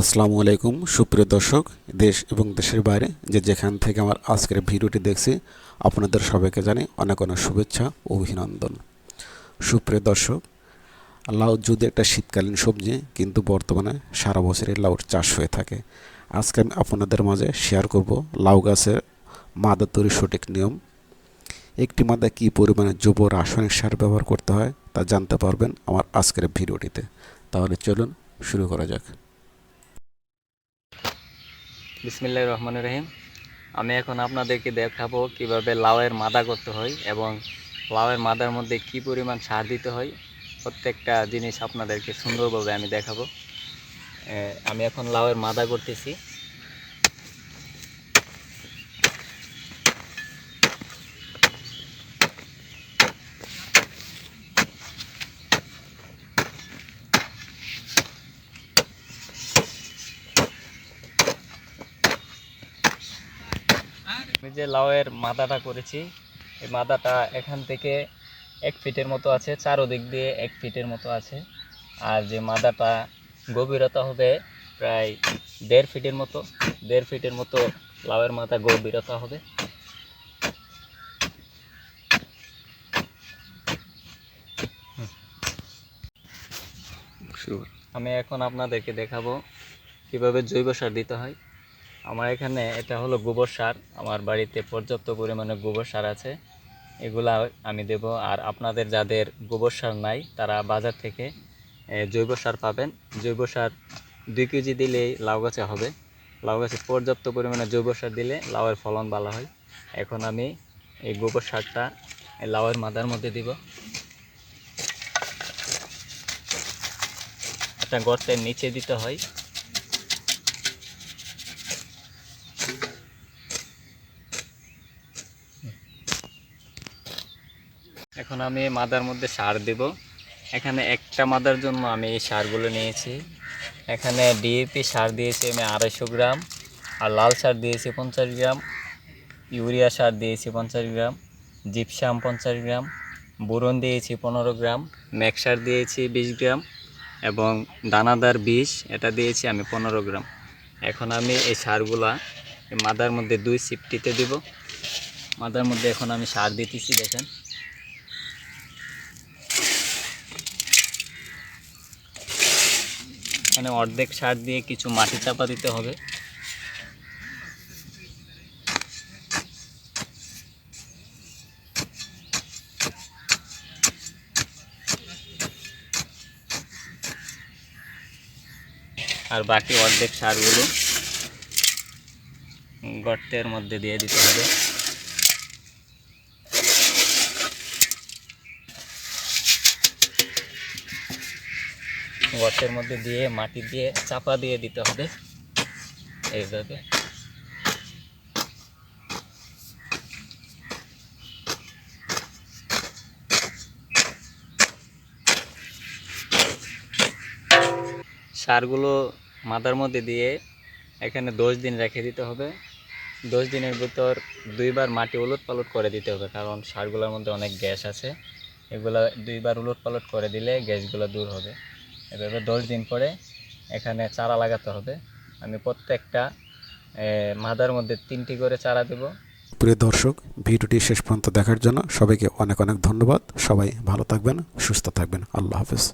আসসালামু আলাইকুম, সুপ্রিয় দর্শক, দেশ এবং দেশের বাইরে যে যেখান থেকে আমার আজকের ভিডিওটি দেখছি, আপনাদের সবাইকে জানি অনেক অনেক শুভেচ্ছা ও অভিনন্দন। সুপ্রিয় দর্শক, লাউ যদি একটা শীতকালীন সবজি, কিন্তু বর্তমানে সারা বছরই লাউর চাষ হয়ে থাকে। আজকে আমি আপনাদের মাঝে শেয়ার করব লাউ গাছের মাদা তৈরির সঠিক নিয়ম। একটি মাদা কী পরিমাণে জৈব রাসায়নিক সার ব্যবহার করতে হয়, তা জানতে পারবেন আমার আজকের ভিডিওটিতে। তাহলে চলুন শুরু করা যাক। বিসমিল্লাহ রহমান রহিম। আমি এখন আপনাদেরকে দেখাবো কীভাবে লাউয়ের মাদা করতে হয় এবং লাউয়ের মাদার মধ্যে কি পরিমাণ সার দিতে হয়। প্রত্যেকটা জিনিস আপনাদেরকে সুন্দরভাবে আমি দেখাবো। আমি এখন লাউয়ের মাদা করতেছি। আমি যে লাউয়ের মাদাটা করেছি এই মাদাটা এখান থেকে এক ফিটের মতো আছে চারোদিক দিয়ে এক ফিটের মতো আছে। আর যে মাদাটা গভীরতা হবে প্রায় দেড় ফিটের মতো দেড় ফিটের মতো লাউয়ের মাথা গভীরতা হবে। আমি এখন আপনাদেরকে দেখাবো কীভাবে জৈব সার দিতে হয়। আমার এখানে এটা হলো গোবর সার। আমার বাড়িতে পর্যাপ্ত পরিমাণে গোবর সার আছে। এগুলা আমি দেব। আর আপনাদের যাদের গোবর সার নাই, তারা বাজার থেকে জৈব সার পাবেন। জৈব সার দুই কেজি দিলেই লাউ গাছে হবে। লাউ গাছে পর্যাপ্ত পরিমাণে জৈব সার দিলে লাউয়ের ফলন ভালো হয়। এখন আমি এই গোবর সারটা লাউয়ের মাদার মধ্যে দিব। একটা গর্তের নিচে দিতে হয়। এখন আমি মাদার মধ্যে সার দেব। এখানে একটা মাদার জন্য আমি এই সারগুলো নিয়েছি। এখানে ডিএপি সার দিয়েছি আমি আড়াইশো গ্রাম, আর লাল সার দিয়েছি পঞ্চাশ গ্রাম, ইউরিয়া সার দিয়েছি পঞ্চাশ গ্রাম, জিপসাম পঞ্চাশ গ্রাম, বোরন দিয়েছি পনেরো গ্রাম, ম্যাক সার দিয়েছি বিশ গ্রাম, এবং দানাদার বিষ এটা দিয়েছি আমি পনেরো গ্রাম। এখন আমি এই সারগুলা মাদার মধ্যে দুই সিফটিতে দিব। মাদার মধ্যে এখন আমি সার দিতেছি, দেখেন। এখানে অর্ধেক সার দিয়ে কিছু মাটি চাপা দিতে হবে। আর বাকি অর্ধেক সারগুলো গর্তের মধ্যে দিয়ে দিতে হবে। গর্তের মধ্যে দিয়ে, মাটি দিয়ে চাপা দিয়ে দিতে হবে। এইভাবে। সারগুলো মাথার মধ্যে দিয়ে এখানে দশ দিন রেখে দিতে হবে। দশ দিনের ভিতর দুইবার মাটি উলট পালট করে দিতে হবে, কারণ সারগুলোর মধ্যে অনেক গ্যাস আছে। এগুলা দুইবার উলট পালট করে দিলে গ্যাসগুলো দূর হবে। এভাবে দশ দিন পরে এখানে চারা লাগাতে হবে। আমি প্রত্যেকটা মাদার মধ্যে তিনটি করে চারা দেব। প্রিয় দর্শক, ভিডিওটি শেষ পর্যন্ত দেখার জন্য সবাইকে অনেক অনেক ধন্যবাদ। সবাই ভালো থাকবেন, সুস্থ থাকবেন। আল্লাহ হাফেজ।